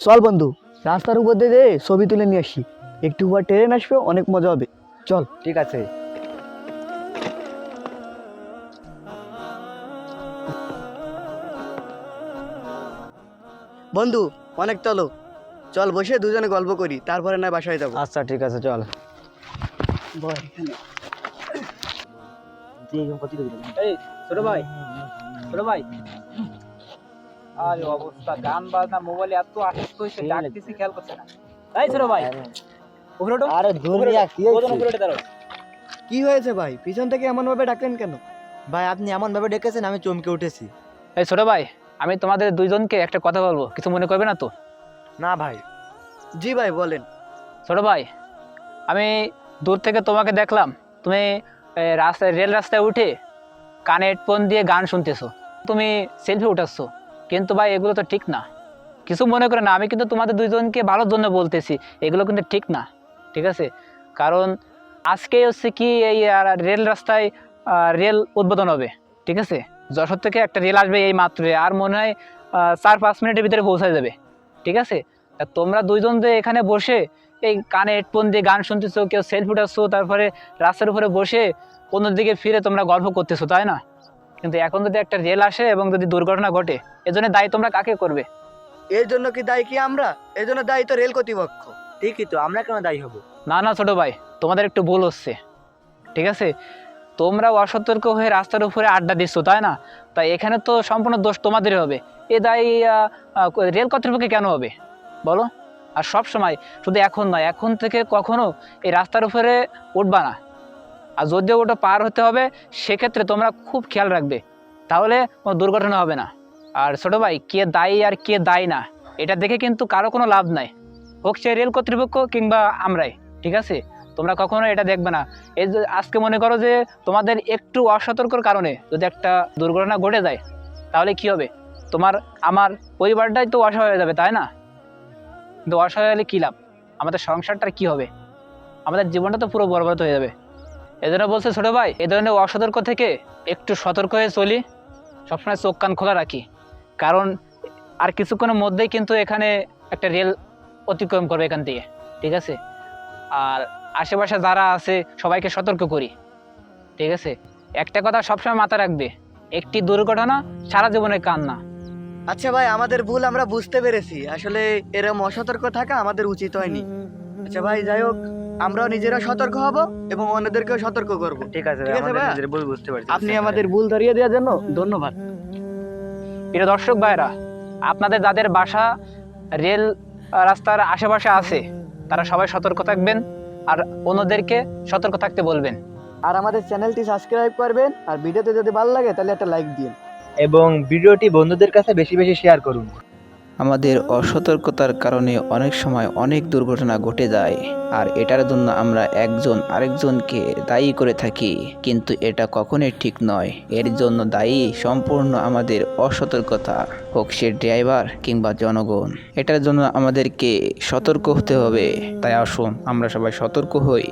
চল বন্ধু রাস্তার উপর দিয়ে ছবি তুলে নিয়ে আসি। একটু পর ট্রেন আসবে অনেক মজা হবে। চল। ঠিক আছে। বন্ধু অনেক চলো চল বসে দুজনে গল্প করি তারপরে না বাসায় যাব। আচ্ছা ঠিক আছে চল। ছোট ভাই ছোট ভাই। আরে অবস্থা গান বাজনা মোবাইলে এত আসক্ত হয়েছে ডাকতেছি খেয়াল করছে না। এই ছোট ভাই উপরে ওঠো আরে দুনিয়া কি উপরে উঠে দাঁড়াও। কি হয়েছে ভাই? পিছন থেকে এমন ভাবে ডাকলেন কেন? ভাই আপনি এমন ভাবে ডেকেছেন আমি চমকে উঠেছি। এই ছোট ভাই আমি তোমাদের দুইজনকে একটা কথা বলব কিছু মনে করবে না তো? না ভাই। জি ভাই বলেন। ছোট ভাই আমি দূর থেকে তোমাকে দেখলাম তুমি রাস্তায় রেল রাস্তায় উঠে কানে হেডফোন দিয়ে গান শুনতেছো। তুমি সেলফি উঠাচ্ছ। কিন্তু ভাই, এগুলো তো ঠিক না। কিছু মনে করে না, আমি কিন্তু তোমাদের দুইজনকে ভালোর জন্য বলতেছি, এগুলো কিন্তু ঠিক না, ঠিক আছে? কারণ আজকে হচ্ছে কি এই রেল রাস্তায় রেল উদ্বোধন হবে, ঠিক আছে? যশোর থেকে একটা রেল আসবে এই মাত্র, আর মনে হয় চার পাঁচ মিনিটের ভিতরে পৌঁছায় যাবে, ঠিক আছে? তোমরা দুইজন যে এখানে বসে এই কানে হেডফোন দিয়ে গান শুনতেছো, কেউ সেলফি উঠাচ্ছো, তারপরে রাস্তার উপরে বসে অন্যদিকে ফিরে তোমরা গল্প করতেছো, তাই না? কিন্তু এখন যদি একটা রেল আসে এবং যদি দুর্ঘটনা ঘটে এজন্য দায়ী তোমরা কাকে করবে? এর জন্য কি দায়ী কি আমরা? এর জন্য দায়ী তো রেল কর্তৃপক্ষ। ঠিকই তো আমরা কেন দায়ী হব? না না ছোট ভাই তোমাদের একটু ভুল হচ্ছে। ঠিক আছে? তোমরা অসতর্ক হয়ে রাস্তার উপরে আড্ডা দিচ্ছ তাই না? তাই এখানে তো সম্পূর্ণ দোষ তোমাদেরই হবে। এ দায়ী রেল কর্তৃপক্ষে কেন হবে? বলো। আর সব সময় শুধু এখন নয় এখন থেকে কখনো এই রাস্তার উপরে উঠবা না। আর যদিও ওটা পার হতে হবে, সেক্ষেত্রে তোমরা খুব খেয়াল রাখবে। তাহলে কোনো দুর্ঘটনা হবে না। আর ছোটো ভাই, কে দায়ী আর কে দায়ী না, এটা দেখে কিন্তু কারও কোনো লাভ নাই। হোক সে রেল কর্তৃপক্ষ কিংবা আমরাই, ঠিক আছে? তোমরা কখনো এটা দেখবে না। এই যে আজকে মনে করো যে তোমাদের একটু অসতর্কর কারণে যদি একটা দুর্ঘটনা ঘটে যায়, তাহলে কি হবে? তোমার, আমার পরিবারটাই তো অসহায় হয়ে যাবে, তাই না? কিন্তু অসহায় হলে কী লাভ? আমাদের সংসারটার কি হবে? আমাদের জীবনটা তো পুরো বরবাদ হয়ে যাবে। এজন্য বলছে, ছোটো ভাই, এ ধরনের অসতর্ক থেকে একটু সতর্ক হয়ে চলি। সবসময় চোখ কান খোলা রাখি। কারণ আর কিছুক্ষণের মধ্যেই কিন্তু এখানে একটা রেল অতিক্রম করবে এখান থেকে, ঠিক আছে? আর আশেপাশে যারা আছে, সবাইকে সতর্ক করি, ঠিক আছে? একটা কথা সবসময় মাথায় রাখবে, একটি দুর্ঘটনা সারা জীবনের কান্না। আচ্ছা ভাই, আমাদের ভুল আমরা বুঝতে পেরেছি। আসলে এরকম অসতর্ক থাকা আমাদের উচিত হয়নি। আচ্ছা ভাই, যাই হোক। আমরাও নিজেরা সতর্ক হব এবং অন্যদেরকেও সতর্ক করব। ঠিক আছে ঠিক আছে ভাইয়া? ভুল বুঝতে পারছি আপনি আমাদের ভুল ধরিয়ে দেওয়ার জন্য ধন্যবাদ। প্রিয় দর্শক ভাইরা আপনাদের যাদের বাসা রেল রাস্তার আশেপাশে আছে তারা সবাই সতর্ক থাকবেন আর অন্যদেরকে সতর্ক থাকতে বলবেন। আর আমাদের চ্যানেলটি সাবস্ক্রাইব করবেন আর ভিডিওতে যদি ভালো লাগে তাহলে একটা লাইক দিন। এবং ভিডিওটি বন্ধুদের কাছে বেশি বেশি শেয়ার করুন। আমাদের অসতর্কতার কারণে অনেক সময় অনেক দুর্ঘটনা ঘটে যায়, আর এটার জন্য আমরা একজন আরেকজনকে দায়ী করে থাকি। কিন্তু এটা কখনোই ঠিক নয়। এর জন্য দায়ী সম্পূর্ণ আমাদের অসতর্কতা, হোক সে ড্রাইভার কিংবা জনগণ। এটার জন্য আমাদেরকে সতর্ক হতে হবে। তাই আসুন, আমরা সবাই সতর্ক হই।